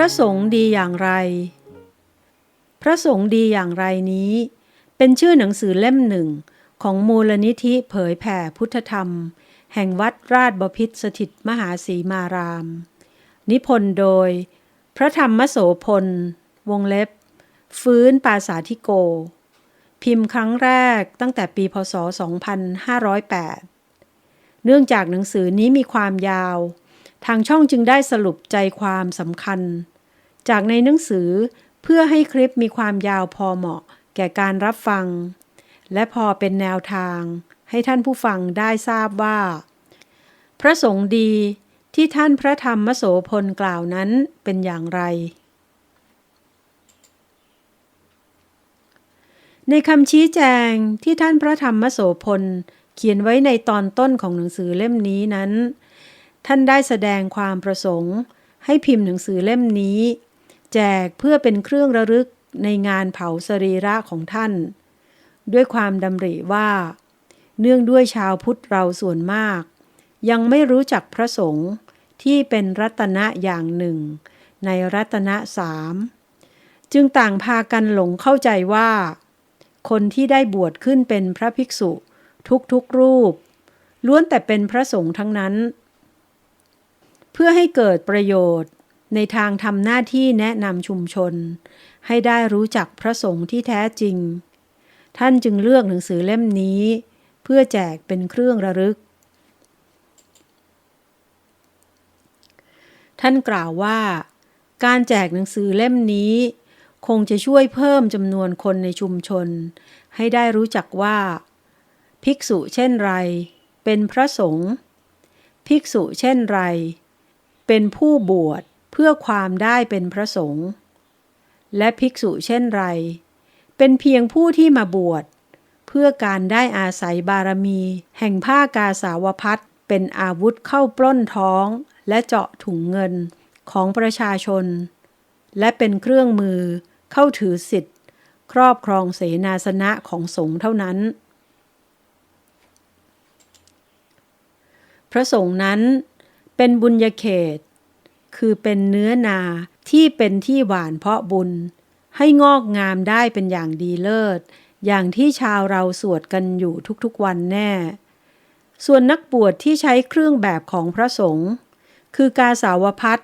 พระสงฆ์ดีอย่างไร พระสงฆ์ดีอย่างไรนี้ เป็นชื่อหนังสือเล่มหนึ่งของมูลนิธิเผยแผ่พุทธธรรม แห่งวัดราชบพิตรสถิตมหาสีมาราม นิพนธ์โดย พระธรรมโสพล วงเล็บ ฟื้นปาสาธิโก พิมพ์ครั้งแรกตั้งแต่ปีพศ 2508 เนื่องจากหนังสือนี้มีความยาว ทางช่องจึงได้สรุปใจความสำคัญ จากในหนังสือเพื่อให้คลิปมีความยาวพอเหมาะ แก่การรับฟัง และพอเป็นแนวทาง ให้ท่านผู้ฟังได้ทราบว่า พระสงฆ์ดีที่ท่านพระธรรมโสพลกล่าวนั้นเป็นอย่างไร ในคำชี้แจงที่ท่านพระธรรมโสพลเขียนไว้ในตอนต้นของหนังสือเล่มนี้นั้น ท่านได้แสดงความประสงค์ ให้พิมพ์หนังสือเล่มนี้ แจกเพื่อเป็นเครื่องระลึกในงานเผาสรีระของท่าน ด้วยความดำริว่า เนื่องด้วยชาวพุทธเราส่วนมาก ยังไม่รู้จักพระสงฆ์ที่เป็นรัตนะอย่างหนึ่ง ในรัตนะสามจึงต่างพากันหลงเข้าใจว่า คนที่ได้บวชขึ้นเป็นพระภิกษุ ทุกๆรูป ล้วนแต่เป็นพระสงฆ์ทั้งนั้น พื่อให้เกิดประโยชน์ ในทางทำหน้าที่แนะนำชุมชน ให้ได้รู้จักพระสงฆ์ที่แท้จริง ท่านจึงเลือกหนังสือเล่มนี้ เพื่อแจกเป็นเครื่องระลึก ท่านกล่าวว่า การแจกหนังสือเล่มนี้ คงจะช่วยเพิ่มจำนวนคนในชุมชน ให้ได้รู้จักว่า ภิกษุเช่นไร เป็นพระสงฆ์ภิกษุเช่นไร เป็นผู้บวชเพื่อความได้เป็นพระสงฆ์และภิกษุเช่นไร เป็นเพียงผู้ที่มาบวช เพื่อการได้อาศัยบารมี แห่งผ้ากาสาวพัดเป็นอาวุธเข้าปล้นท้อง และเจาะถุงเงินของประชาชน และเป็นเครื่องมือเข้าถือสิทธิ์ ครอบครองเสนาสนะของสงฆ์เท่านั้น พระสงฆ์นั้น เป็นบุญญาเขต คือเป็นเนื้อนาที่เป็นที่หวานเพาะบุญ ให้งอกงามได้เป็นอย่างดีเลิศ อย่างที่ชาวเราสวดกันอยู่ทุกๆวันแน่ ส่วนนักบวชที่ใช้เครื่องแบบของพระสงฆ์คือกาสาวพัด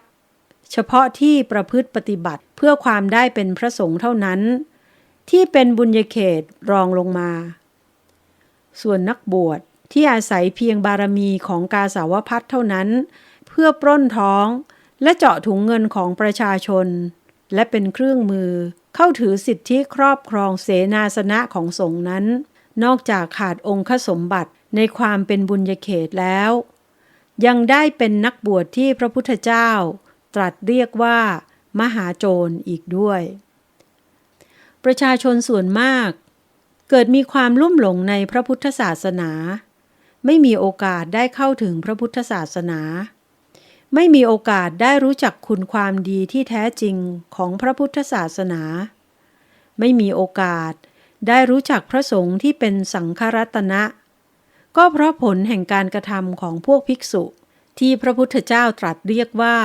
เฉพาะที่ประพฤติปฏิบัติเพื่อความได้เป็นพระสงฆ์เท่านั้น ที่เป็นบุญญาเขตรองลงมา ส่วนนักบวชที่อาศัยเพียงบารมีของกาสาวพัดเท่านั้น เพื่อปล้นท้อง และเจาะถุงเงินของประชาชน และเป็นเครื่องมือเข้าถือสิทธิครอบครองเสนาสนะของสงฆ์นั้น นอกจากขาดองค์สมบัติในความเป็นบุญญเขตแล้ว ยังได้เป็นนักบวชที่พระพุทธเจ้า ตรัสเรียกว่า มหาโจรอีกด้วย ประชาชนส่วนมาก เกิดมีความลุ่มหลงในพระพุทธศาสนา ไม่มีโอกาสได้เข้าถึงพระพุทธศาสนา ไม่มีโอกาสได้รู้จักคุณความดีที่แท้จริงของพระพุทธศาสนา ไม่มีโอกาสได้รู้จักพระสงฆ์ที่เป็นสังฆรัตนะ ก็เพราะผลแห่งการกระทำของพวกภิกษุ ที่พระพุทธเจ้าตรัสเรียกว่า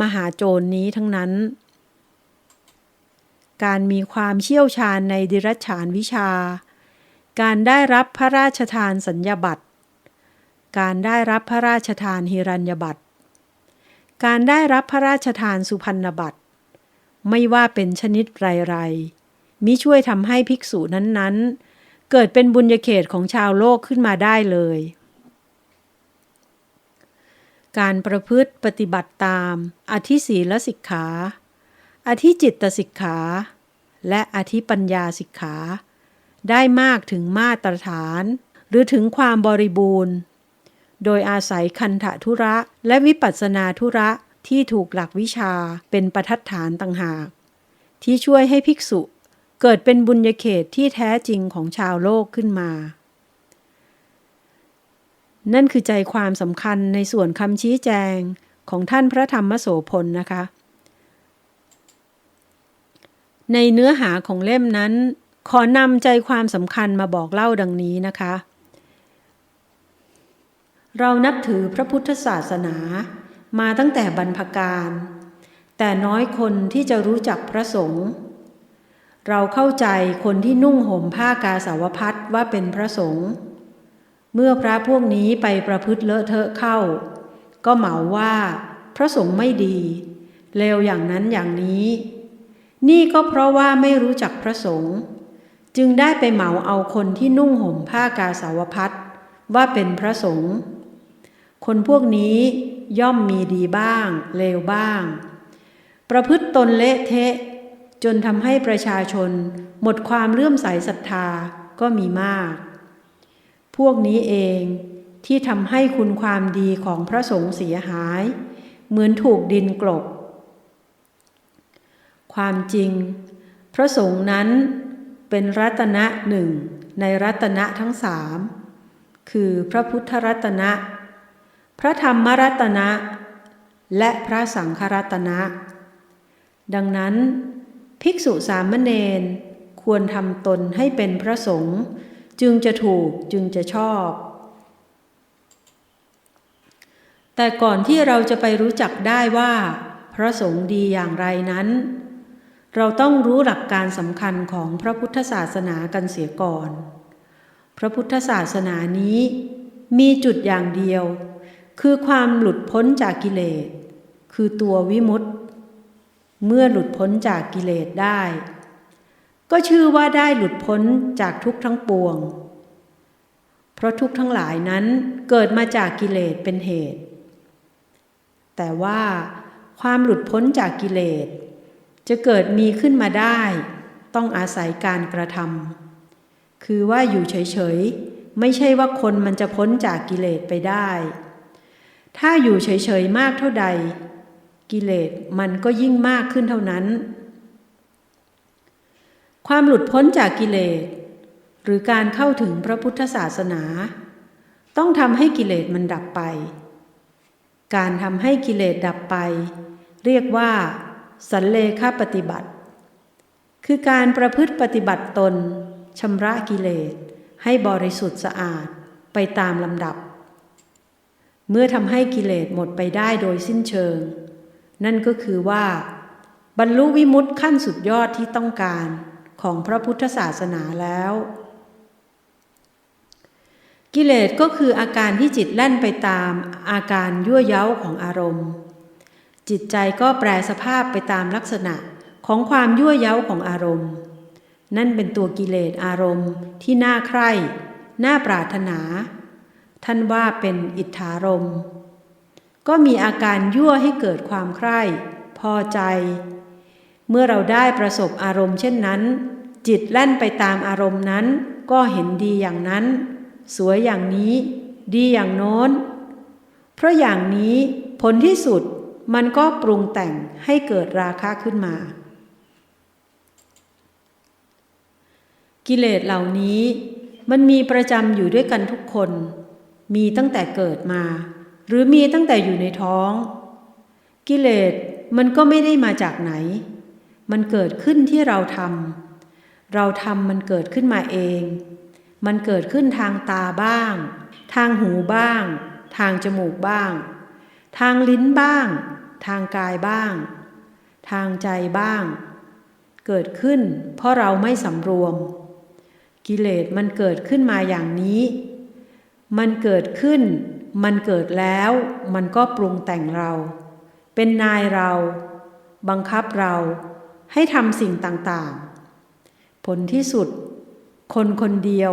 มหาโจรนี้ทั้งนั้น การมีความเชี่ยวชาญในดิรัจฉานวิชา การได้รับพระราชทานสัญญาบัตร การได้รับพระราชทานหิรัญญบัตร การได้รับพระราชทานสุพรรณบัตร ไม่ว่าเป็นชนิดไรๆมิช่วยทำให้ภิกษุนั้นๆ เกิดเป็นบุญญาเขตของชาวโลกขึ้นมาได้เลย การประพฤติปฏิบัติตาม อธิศีลสิกขา อธิจิตสิกขา และอธิปัญญาสิกขา ได้มากถึงมาตรฐาน หรือถึงความบริบูรณ์ โดยอาศัยคันธทุระ และวิปัสนาธุระที่ถูกหลักวิชาเป็นประทัดฐานต่างหาก ที่ช่วยให้ภิกษุ เกิดเป็นบุญญาเขตที่แท้จริงของชาวโลกขึ้นมา นั่นคือใจความสำคัญในส่วนคำชี้แจงของท่านพระธรรมโสพลนะคะ ในเนื้อหาของเล่มนั้น ขอนำใจความสำคัญมาบอกเล่าดังนี้นะคะ เรานับถือพระพุทธศาสนามาตั้งแต่บรรพการ แต่น้อยคนที่จะรู้จักพระสงฆ์เราเข้าใจคนที่นุ่งห่มผ้ากาสาวพัดว่าเป็นพระสงฆ์เมื่อพระพวกนี้ไปประพฤติเลอะเทอะเข้า ก็เหมาว่า พระสงฆ์ไม่ดีเลวอย่างนั้นอย่างนี้ นี่ก็เพราะว่าไม่รู้จักพระสงฆ์จึงได้ไปเหมาเอาคนที่นุ่งห่มผ้ากาสาวพัด ว่าเป็นพระสงฆ์คนพวกนี้ย่อมมีดีบ้าง เลวบ้าง ประพฤติตนเละเทะ จนทำให้ประชาชนหมดความเลื่อมใสศรัทธาก็มีมาก พวกนี้เองที่ทำให้คุณความดีของพระสงฆ์เสียหาย เหมือนถูกดินกลบ ความจริง พระสงฆ์นั้นเป็นรัตนะหนึ่งในรัตนะทั้งสาม คือพระพุทธรัตนะ พระธรรมรัตนะ และพระสังฆรัตนะ ดังนั้น ภิกษุสามเณรควรทำตนให้เป็นพระสงฆ์จึงจะถูกจึงจะชอบ แต่ก่อนที่เราจะไปรู้จักได้ว่า พระสงฆ์ดีอย่างไรนั้น เราต้องรู้หลักการสำคัญของพระพุทธศาสนากันเสียก่อน พระพุทธศาสนานี้ มีจุดอย่างเดียว คือความหลุดพ้นจากกิเลส คือตัววิมุตติเมื่อหลุดพ้นจากกิเลสได้ ก็ชื่อว่าได้หลุดพ้นจากทุกข์ทั้งปวง เพราะทุกข์ทั้งหลายนั้นเกิดมาจากกิเลสเป็นเหตุ แต่ว่าความหลุดพ้นจากกิเลส จะเกิดมีขึ้นมาได้ ต้องอาศัยการกระทำ คือว่าอยู่เฉยๆ ไม่ใช่ว่าคนมันจะพ้นจากกิเลสไปได้ ถ้าอยู่เฉยๆ มากเท่าใด กิเลสมันก็ยิ่งมากขึ้นเท่านั้น ความหลุดพ้นจากกิเลส หรือการเข้าถึงพระพุทธศาสนา ต้องทำให้กิเลสมันดับไป การทำให้กิเลสดับไป เรียกว่า สันเลขาปฏิบัติ คือการประพฤติปฏิบัติตน ชำระกิเลส ให้บริสุทธิ์สะอาดไปตามลำดับ เมื่อทำให้กิเลสหมดไปได้โดยสิ้นเชิง นั่นก็คือว่า บรรลุวิมุตติขั้นสุดยอดที่ต้องการของพระพุทธศาสนาแล้ว กิเลสก็คืออาการที่จิตแล่นไปตามอาการยั่วเย้าของอารมณ์ จิตใจก็แปรสภาพไปตามลักษณะของความยั่วเย้าของอารมณ์ นั่นเป็นตัวกิเลสอารมณ์ที่น่าใคร่ น่าปรารถนา ท่านว่าเป็นอิทธารมณ์ ก็มีอาการยั่วให้เกิดความใคร่ พอใจ เมื่อเราได้ประสบอารมณ์เช่นนั้น จิตแล่นไปตามอารมณ์นั้น ก็เห็นดีอย่างนั้น สวยอย่างนี้ ดีอย่างโน้น เพราะอย่างนี้ผลที่สุดมันก็ปรุงแต่งให้เกิดราคะขึ้นมา กิเลสเหล่านี้มันมีประจำอยู่ด้วยกันทุกคน มีตั้งแต่เกิดมา หรือมีตั้งแต่อยู่ในท้อง กิเลสมันก็ไม่ได้มาจากไหน มันเกิดขึ้นที่เราทำเราทำมันเกิดขึ้นมาเอง มันเกิดขึ้นทางตาบ้าง ทางหูบ้าง ทางจมูกบ้าง ทางลิ้นบ้าง ทางกายบ้าง ทางใจบ้าง เกิดขึ้นเพราะเราไม่สำรวม กิเลสมันเกิดขึ้นมาอย่างนี้ มันเกิดขึ้น มันเกิดแล้ว มันก็ปรุงแต่งเรา เป็นนายเรา บังคับเราให้ทำสิ่งต่างๆ ผลที่สุด คนคนเดียว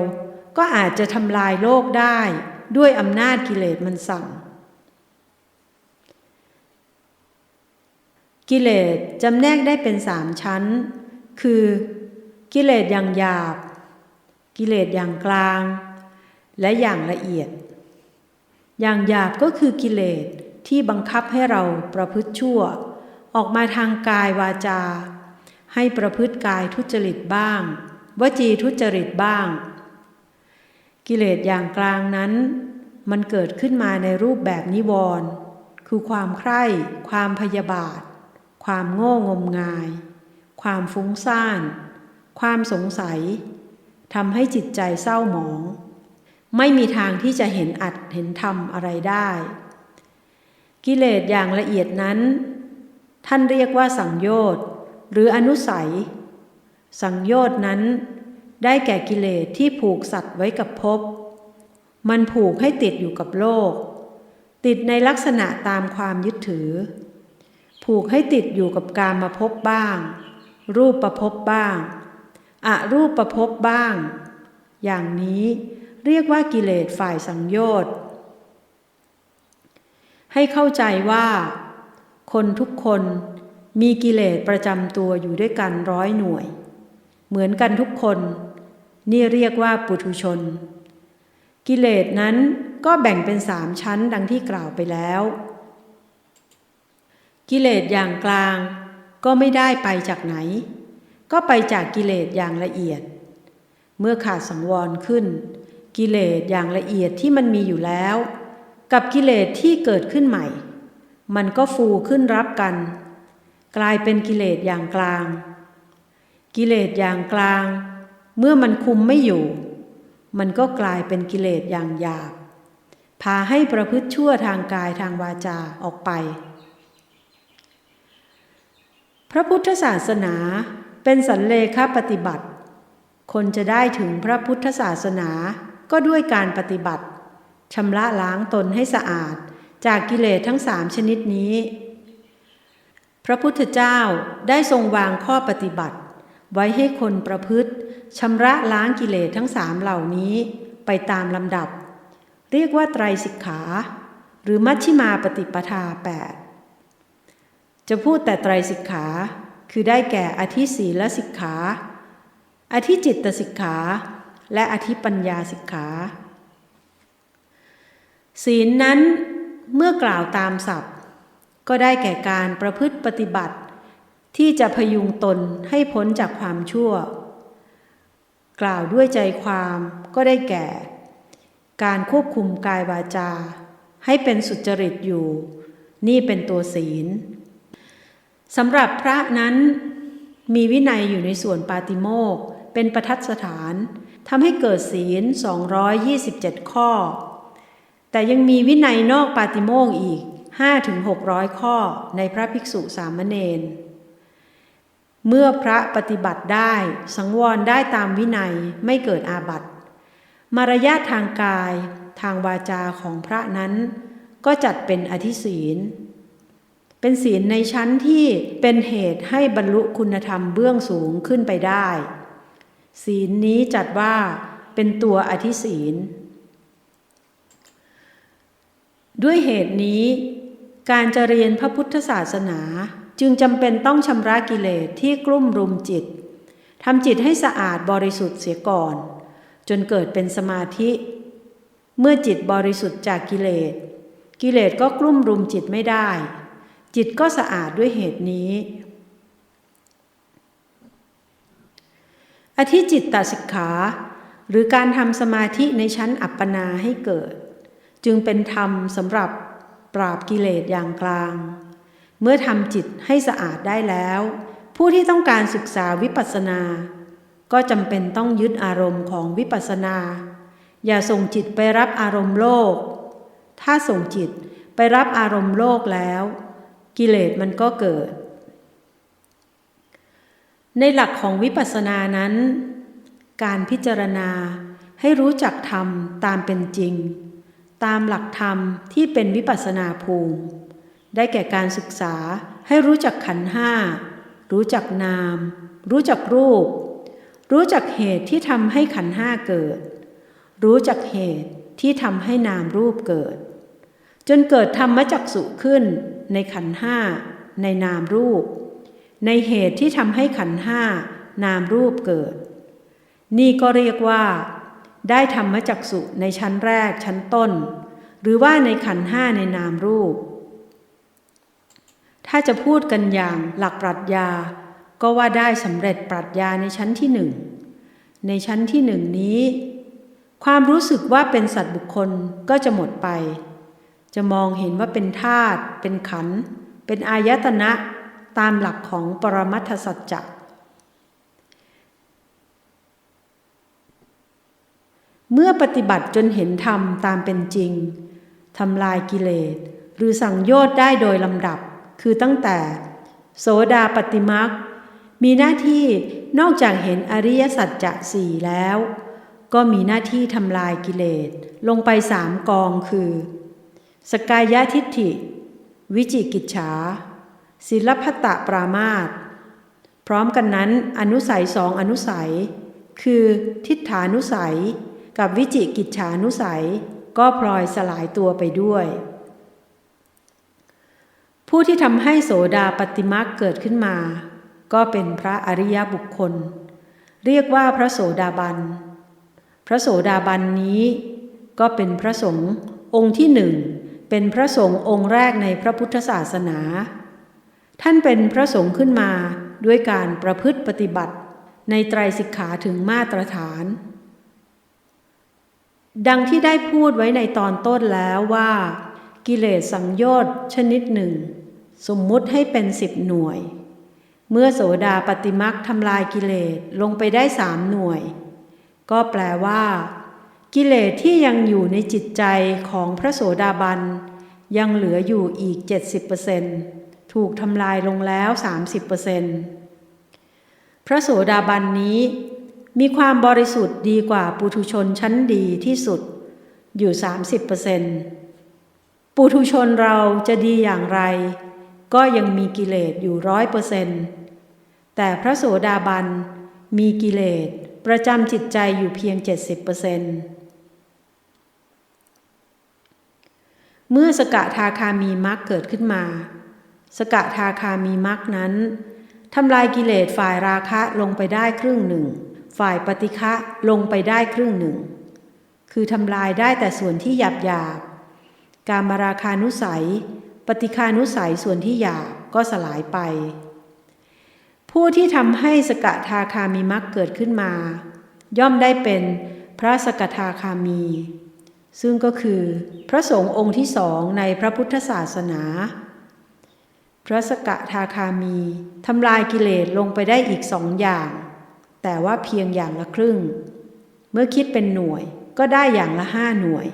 ก็อาจจะทำลายโลกได้ด้วยอำนาจกิเลสมันสั่ง กิเลสจำแนกได้เป็นสามชั้น คือ กิเลสอย่างหยาบ กิเลสอย่างกลาง และอย่างละเอียด อย่างหยาบก็คือกิเลสที่บังคับให้เราประพฤติชั่ว ออกมาทางกายวาจา ให้ประพฤติกายทุจริตบ้าง วจีทุจริตบ้าง กิเลสอย่างกลางนั้น มันเกิดขึ้นมาในรูปแบบนิวรณ์คือความใคร่ความพยาบาท ความโง่งมงาย ความฟุ้งซ่าน ความสงสัย ทำให้จิตใจเศร้าหมอง ไม่มีทางที่จะเห็นอัดเห็นธรรมอะไรได้ กิเลสอย่างละเอียดนั้น ท่านเรียกว่าสังโยชน์หรืออนุสัย สังโยชน์นั้น ได้แก่กิเลสที่ผูกสัตว์ไว้กับภพมันผูกให้ติดอยู่กับโลก ติดในลักษณะตามความยึดถือ ผูกให้ติดอยู่กับการมาพบบ้าง รูปประพบบ้าง อรูปประพบบ้าง อย่างนี้เรียกว่ากิเลสฝ่ายสังโยชน์ ให้เข้าใจว่า คนทุกคนมีกิเลสประจำตัวอยู่ด้วยกันร้อยหน่วย เหมือนกันทุกคน นี่เรียกว่าปุถุชน กิเลสนั้นก็แบ่งเป็นสามชั้นดังที่กล่าวไปแล้ว กิเลสอย่างกลางก็ไม่ได้ไปจากไหน ก็ไปจากกิเลสอย่างละเอียด เมื่อขาดสังวรขึ้น กิเลสอย่างละเอียดที่มันมีอยู่แล้ว กับกิเลสที่เกิดขึ้นใหม่ มันก็ฟูขึ้นรับกัน กลายเป็นกิเลสอย่างกลาง กิเลสอย่างกลาง เมื่อมันคุมไม่อยู่ มันก็กลายเป็นกิเลสอย่างหยาบพาให้ประพฤติชั่วทางกายทางวาจาออกไป พระพุทธศาสนา เป็นสันเลขาปฏิบัติ คนจะได้ถึงพระพุทธศาสนาก็ด้วยการปฏิบัติชำระล้างตนให้สะอาด จากกิเลสทั้งสามชนิดนี้ พระพุทธเจ้าได้ทรงวางข้อปฏิบัติ ไว้ให้คนประพฤติชำระล้างกิเลสทั้งสามเหล่านี้ไปตามลำดับ เรียกว่าไตรสิกขา หรือมัชฌิมาปฏิปทาแปดจะพูดแต่ไตรสิกขา คือได้แก่อธิศีลสิกขา อธิจิตสิกขา และอธิปัญญาสิกขา ศีลนั้นเมื่อกล่าวตามศัพท์ ก็ได้แก่การประพฤติปฏิบัติ ที่จะพยุงตนให้พ้นจากความชั่ว กล่าวด้วยใจความก็ได้แก่ การควบคุมกายวาจา ให้เป็นสุจริตอยู่ นี่เป็นตัวศีล สำหรับพระนั้นมีวินัยอยู่ในส่วนปาติโมกเป็นประทัดสถานทำให้เกิดศีล 227 ข้อ แต่ยังมีวินัยนอกปาติโมกอีก 5-600 ข้อในพระภิกษุสามเณรเมื่อพระปฏิบัติได้สังวรได้ตามวินัยไม่เกิดอาบัติมารยาททางกายทางวาจาของพระนั้น ก็จัดเป็นอธิศีล เป็นศีลในชั้นที่เป็นเหตุให้บรรลุคุณธรรมเบื้องสูงขึ้นไปได้ ศีลนี้จัดว่าเป็นตัวอธิศีล ด้วยเหตุนี้ การจะเรียนพระพุทธศาสนาจึงจำเป็นต้องชำระกิเลสที่กลุ่มรุมจิตทำจิตให้สะอาดบริสุทธิ์เสียก่อน จนเกิดเป็นสมาธิ เมื่อจิตบริสุทธิ์จากกิเลส กิเลสก็กลุ่มรุมจิตไม่ได้ จิตก็สะอาดด้วยเหตุนี้ อธิจิตตสิกขา หรือการทำสมาธิในชั้นอัปปนาให้เกิด จึงเป็นธรรมสำหรับปราบกิเลสอย่างกลาง เมื่อทำจิตให้สะอาดได้แล้ว ผู้ที่ต้องการศึกษาวิปัสสนา ก็จำเป็นต้องยึดอารมณ์ของวิปัสสนา อย่าส่งจิตไปรับอารมณ์โลก ถ้าส่งจิตไปรับอารมณ์โลกแล้ว กิเลสมันก็เกิด ในหลักของวิปัสสนานั้น การพิจารณาให้รู้จักธรรมตามเป็นจริง ตามหลักธรรมที่เป็นวิปัสสนาภูมิ ได้แก่การศึกษาให้รู้จักขันห้า รู้จักนาม รู้จักรูป รู้จักเหตุที่ทำให้ขันห้าเกิด รู้จักเหตุที่ทำให้นามรูปเกิด จนเกิดธรรมจักสุขึ้น ในขันห้าในนามรูป ในเหตุที่ทำให้ขันห้านามรูปเกิด นี่ก็เรียกว่า ได้ธรรมจักสุในชั้นแรกชั้นต้น หรือว่าในขันห้าในนามรูป ถ้าจะพูดกันอย่างหลักปรัชญา ก็ว่าได้สำเร็จปรัชญาในชั้นที่หนึ่งในชั้นที่หนึ่งนี้ ความรู้สึกว่าเป็นสัตว์บุคคลก็จะหมดไป จะมองเห็นว่าเป็นธาตุเป็นขัน เป็นอายตนะตามหลักของปรมัตถสัจจะเมื่อปฏิบัติจนเห็นธรรมตามเป็นจริงทำลายกิเลส หรือสั่งโยชน์ได้โดยลำดับ คือตั้งแต่ โสดาปฏิมักมีหน้าที่นอกจากเห็นอริยสัจจะสี่แล้ว ก็มีหน้าที่ทำลายกิเลส ลงไปสามกองคือ สกายทิฏฐิ วิจิกิจฉาศิลพัตตปรามาตพร้อมกันนั้นอนุสัยสองอนุสัย คือทิฏฐานุสัย กับวิจิกิจฉานุสัย ก็พลอยสลายตัวไปด้วย ผู้ที่ทำให้โสดาปฏิมักเกิดขึ้นมา ก็เป็นพระอริยบุคคล เรียกว่าพระโสดาบัน พระโสดาบันนี้ ก็เป็นพระสงฆ์องค์ที่หนึ่ง เป็นพระสงฆ์องค์แรกในพระพุทธศาสนา ท่านเป็นพระสงฆ์ขึ้นมาด้วยการประพฤติปฏิบัติในไตรสิกขาถึงมาตรฐาน ดังที่ได้พูดไว้ในตอนต้นแล้วว่า กิเลสสังโยชน์ชนิดหนึ่ง สมมุติให้เป็นสิบหน่วย เมื่อโสดาปฏิมักทำลายกิเลสลงไปได้สามหน่วย ก็แปลว่า กิเลสที่ยังอยู่ในจิตใจของพระโสดาบัน ยังเหลืออยู่อีก 70%ถูกทำลายลงแล้ว 30%พระโสดาบันนี้มีความบริสุทธิ์ดีกว่าปุถุชนชั้นดีที่สุดอยู่ 30%ปุถุชนเราจะดีอย่างไร ก็ยังมีกิเลสอยู่ร้อยเปอร์เซนต์แต่พระโสดาบันมีกิเลสประจำจิตใจอยู่เพียง 70%เปอร์เซ เมื่อสกทาคามีมรรคเกิดขึ้นมา สกทาคามีมรรคนั้นทำลายกิเลสฝ่ายราคะลงไปได้ครึ่งหนึ่ง ฝ่ายปฏิฆะลงไปได้ครึ่งหนึ่ง คือทำลายได้แต่ส่วนที่หยาบหยาบการมาราคานุสัย ปฏิคานุสัยส่วนที่หยาบก็สลายไป ผู้ที่ทำให้สกทาคามีมรรคเกิดขึ้นมา ย่อมได้เป็นพระสกทาคามี ซึ่งก็คือพระสงฆ์องค์ที่สองในพระพุทธศาสนา พระสกทาคามีทำลายกิเลสลงไปได้อีกสองอย่าง แต่ว่าเพียงอย่างละครึ่ง เมื่อคิดเป็นหน่วยก็ได้อย่างละห้าหน่วย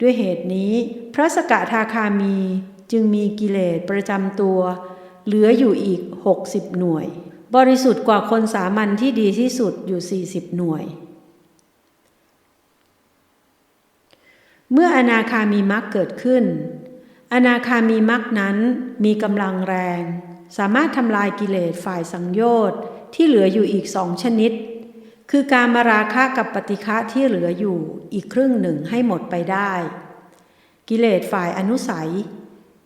ด้วยเหตุนี้ พระสกทาคามีจึงมีกิเลสประจำตัว เหลืออยู่อีก 60 หน่วย บริสุทธิ์กว่าคนสามัญที่ดีที่สุดอยู่ 40 หน่วย เมื่ออนาคามีมรรคเกิดขึ้น อนาคามีมรรคนั้นมีกำลังแรง สามารถทำลายกิเลสฝ่ายสังโยชน์ที่เหลืออยู่อีกสองชนิด คือการมาราคะกับปฏิฆะที่เหลืออยู่อีกครึ่งหนึ่งให้หมดไปได้ กิเลสฝ่ายอนุสัย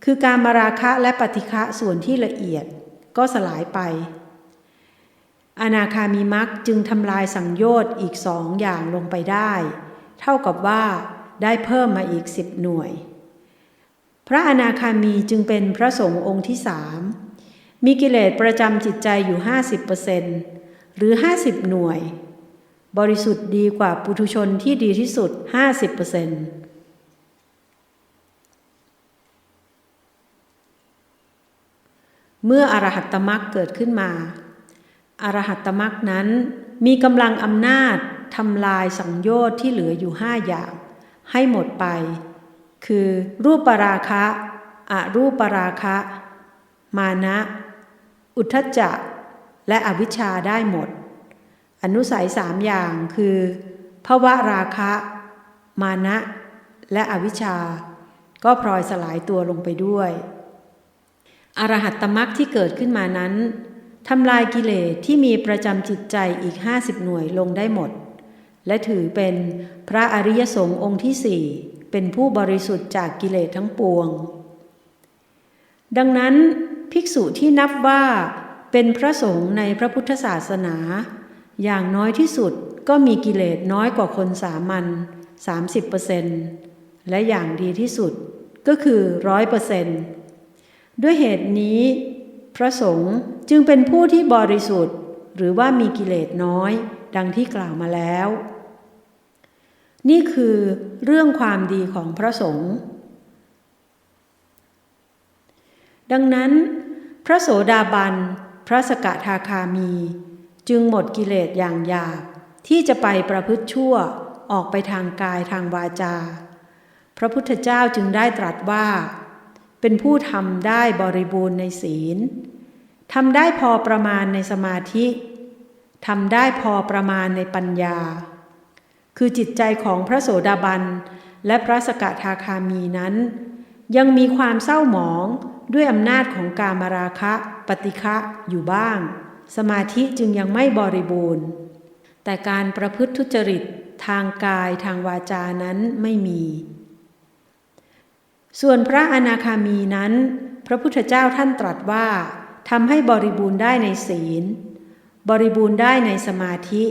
คือการมาราคะและปฏิฆะส่วนที่ละเอียดก็สลายไป อนาคามีมรรคจึงทำลายสังโยชน์อีกสองอย่างลงไปได้ เท่ากับว่า ได้เพิ่มมาอีกสิบหน่วย พระอนาคามีจึงเป็นพระสงฆ์องค์ที่สามมีกิเลสประจำจิตใจอยู่ 50%หรือ 50 หน่วย บริสุทธิ์ดีกว่าปุถุชนที่ดีที่สุด 50%เมื่ออรหัตตมรักเกิดขึ้นมา อรหัตตมรักนั้นมีกำลังอำนาจทำลายสังโยชน์ที่เหลืออยู่ห้าอย่าง ให้หมดไป คือรูปปราคะอรูปปราคะ มานะ อุทธจักและอวิชชาได้หมด อนุสัยสามอย่างคือภวะราคะ มานะ และอวิชชา ก็พลอยสลายตัวลงไปด้วย อรหัตตมรักที่เกิดขึ้นมานั้นทำลายกิเลสที่มีประจำจิตใจอีกห้าสิบหน่วยลงได้หมด และถือเป็นพระอริยสงฆ์องค์ที่สี่เป็นผู้บริสุทธิ์จากกิเลสทั้งปวง ดังนั้นภิกษุที่นับว่าเป็นพระสงฆ์ในพระพุทธศาสนา อย่างน้อยที่สุดก็มีกิเลสน้อยกว่าคนสามัญ30%และอย่างดีที่สุดก็คือร้อยเปอร์เซนต์ด้วยเหตุนี้ พระสงฆ์จึงเป็นผู้ที่บริสุทธิ์ หรือว่ามีกิเลสน้อย ดังที่กล่าวมาแล้ว นี่คือเรื่องความดีของพระสงฆ์ดังนั้น พระโสดาบัน พระสกทาคามี จึงหมดกิเลสอย่างหยาบที่จะไปประพฤติชั่วออกไปทางกายทางวาจา พระพุทธเจ้าจึงได้ตรัสว่า เป็นผู้ทำได้บริบูรณ์ในศีลทำได้พอประมาณในสมาธิ ทำได้พอประมาณในปัญญา คือจิตใจของพระโสดาบัน และพระสกทาคามีนั้น ยังมีความเศร้าหมองด้วยอำนาจของกามราคะ ปฏิฆะอยู่บ้าง สมาธิจึงยังไม่บริบูรณ์ แต่การประพฤติทุจริตทางกายทางวาจานั้นไม่มี ส่วนพระอนาคามีนั้น พระพุทธเจ้าท่านตรัสว่าทำให้บริบูรณ์ได้ในศีล บริบูรณ์ได้ในสมาธิ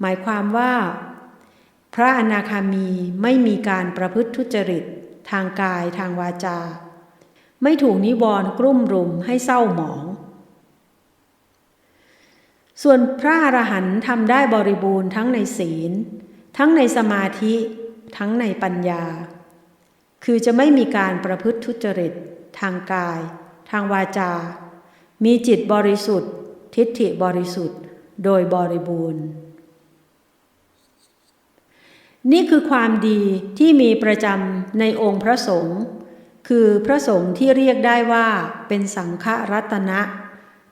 หมายความว่า พระอนาคามีไม่มีการประพฤติทุจริต ทางกายทางวาจา ไม่ถูกนิวรณ์กลุ่มรุมให้เศร้าหมอง ส่วนพระอรหันต์ทำได้บริบูรณ์ทั้งในศีล ทั้งในสมาธิ ทั้งในปัญญา คือจะไม่มีการประพฤติทุจริต ทางกาย ทางวาจา มีจิตบริสุทธิ์ ทิฏฐิบริสุทธิ์ โดยบริบูรณ์ นี่คือความดีที่มีประจำในองค์พระสงฆ์คือพระสงฆ์ที่เรียกได้ว่าเป็นสังฆรัตนะ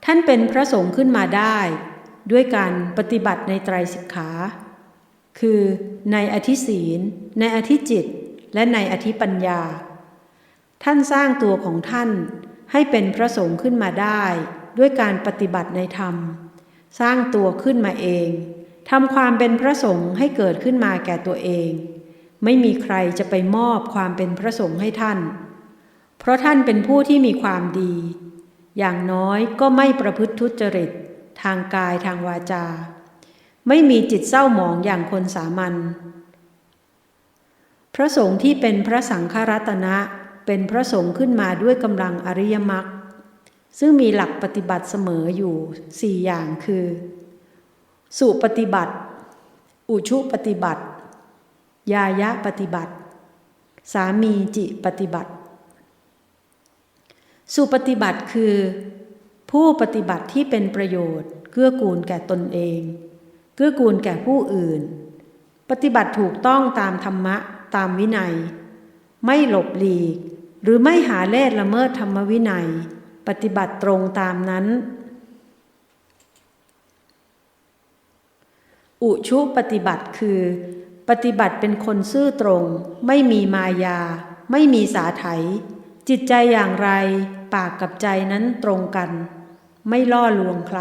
ท่านเป็นพระสงฆ์ขึ้นมาได้ ด้วยการปฏิบัติในไตรสิกขา คือในอธิศีล ในอธิจิต และในอธิปัญญา ท่านสร้างตัวของท่านให้เป็นพระสงฆ์ขึ้นมาได้ ด้วยการปฏิบัติในธรรม สร้างตัวขึ้นมาเองทำความเป็นพระสงฆ์ให้เกิดขึ้นมาแก่ตัวเอง ไม่มีใครจะไปมอบความเป็นพระสงฆ์ให้ท่าน เพราะท่านเป็นผู้ที่มีความดี อย่างน้อยก็ไม่ประพฤติทุจริต ทางกายทางวาจา ไม่มีจิตเศร้าหมองอย่างคนสามัญพระสงฆ์ที่เป็นพระสังฆรัตนะ เป็นพระสงฆ์ขึ้นมาด้วยกำลังอริยมรรค ซึ่งมีหลักปฏิบัติเสมออยู่สี่อย่างคือ สุปฏิบัติ อุชุปฏิบัติ ยายะปฏิบัติ สามีจิปฏิบัติ สุปฏิบัติคือ ผู้ปฏิบัติที่เป็นประโยชน์ เกื้อกูลแก่ตนเอง เกื้อกูลแก่ผู้อื่น ปฏิบัติถูกต้องตามธรรมะตามวินัย ไม่หลบหลีก หรือไม่หาเล่ละเมิดธรรมวินัย ปฏิบัติตรงตามนั้น อุชุปฏิบัติคือ ปฏิบัติเป็นคนซื่อตรง ไม่มีมายา ไม่มีสาไถ จิตใจอย่างไร ปากกับใจนั้นตรงกัน ไม่ล่อลวงใคร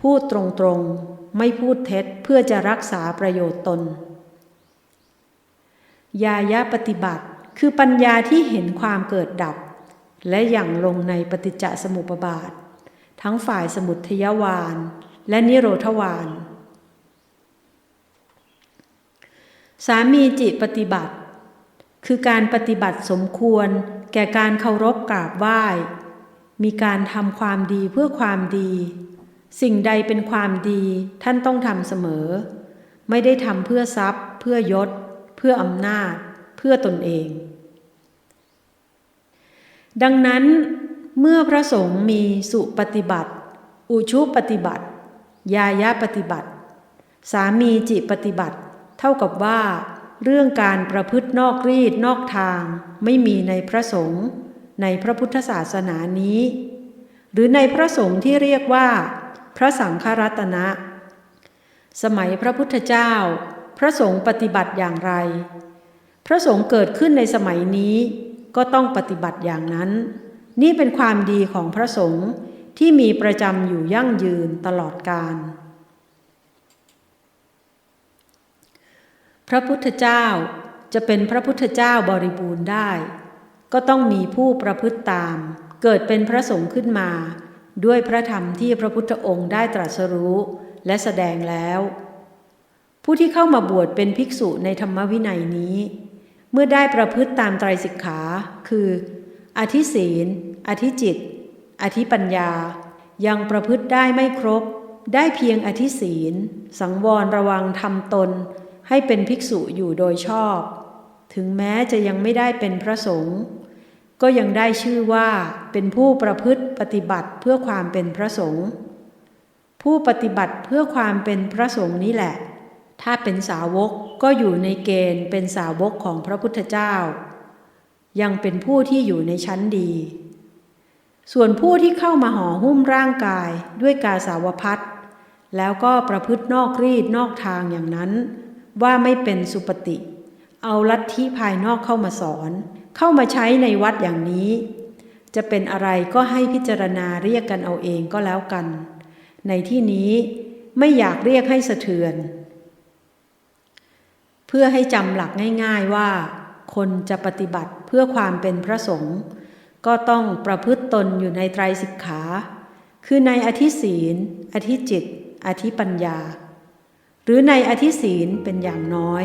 พูดตรงๆ ไม่พูดเท็จเพื่อจะรักษาประโยชน์ตน ยายะปฏิบัติคือปัญญาที่เห็นความเกิดดับ และอย่างลงในปฏิจจสมุปบาท ทั้งฝ่ายสมุทยวาน และนิโรธวาน สามีจิตปฏิบัติ คือการปฏิบัติสมควรแก่การเคารพกราบไหว้ มีการทำความดีเพื่อความดี สิ่งใดเป็นความดีท่านต้องทำเสมอ ไม่ได้ทำเพื่อทรัพย์ เพื่อยศ เพื่ออำนาจ เพื่อตนเอง ดังนั้นเมื่อพระสงฆ์มีสุปฏิบัติ อุชุปฏิบัติ ยายะปฏิบัติ สามีจิปฏิบัติ เท่ากับว่า เรื่องการประพฤตินอกรีดนอกทาง ไม่มีในพระสงฆ์ในพระพุทธศาสนานี้ หรือในพระสงฆ์ที่เรียกว่า พระสังฆรัตนะ สมัยพระพุทธเจ้า พระสงฆ์ปฏิบัติอย่างไร พระสงฆ์เกิดขึ้นในสมัยนี้ ก็ต้องปฏิบัติอย่างนั้น นี่เป็นความดีของพระสงฆ์ที่มีประจำอยู่ยั่งยืนตลอดกาลพระพุทธเจ้าจะเป็นพระพุทธเจ้าบริบูรณ์ได้ ก็ต้องมีผู้ประพฤติตาม เกิดเป็นพระสงฆ์ขึ้นมา ด้วยพระธรรมที่พระพุทธองค์ได้ตรัสรู้และแสดงแล้ว ผู้ที่เข้ามาบวชเป็นภิกษุในธรรมวินัยนี้ เมื่อได้ประพฤติตามไตรสิกขา คือ อธิศีล อธิจิต อธิปัญญา ยังประพฤติได้ไม่ครบ ได้เพียงอธิศีล สังวรระวังทำตน ให้เป็นภิกษุอยู่โดยชอบ ถึงแม้จะยังไม่ได้เป็นพระสงฆ์ก็ยังได้ชื่อว่าเป็นผู้ประพฤติปฏิบัติเพื่อความเป็นพระสงฆ์ผู้ปฏิบัติเพื่อความเป็นพระสงฆ์นี้แหละ ถ้าเป็นสาวกก็อยู่ในเกณฑ์เป็นสาวกของพระพุทธเจ้า ยังเป็นผู้ที่อยู่ในชั้นดี ส่วนผู้ที่เข้ามาห่อหุ้มร่างกายด้วยกาสาวพัดแล้วก็ประพฤตินอกรีดนอกทางอย่างนั้น ว่าไม่เป็นสุปฏิเอาลัทธิภายนอกเข้ามาสอน เข้ามาใช้ในวัดอย่างนี้ จะเป็นอะไรก็ให้พิจารณาเรียกกันเอาเองก็แล้วกัน ในที่นี้ไม่อยากเรียกให้สะเทือน เพื่อให้จำหลักง่ายๆว่า คนจะปฏิบัติเพื่อความเป็นพระสงฆ์ก็ต้องประพฤติตนอยู่ในไตรสิกขา คือในอธิศีล อธิจิต อธิปัญญา หรือในอธิศีลเป็นอย่างน้อย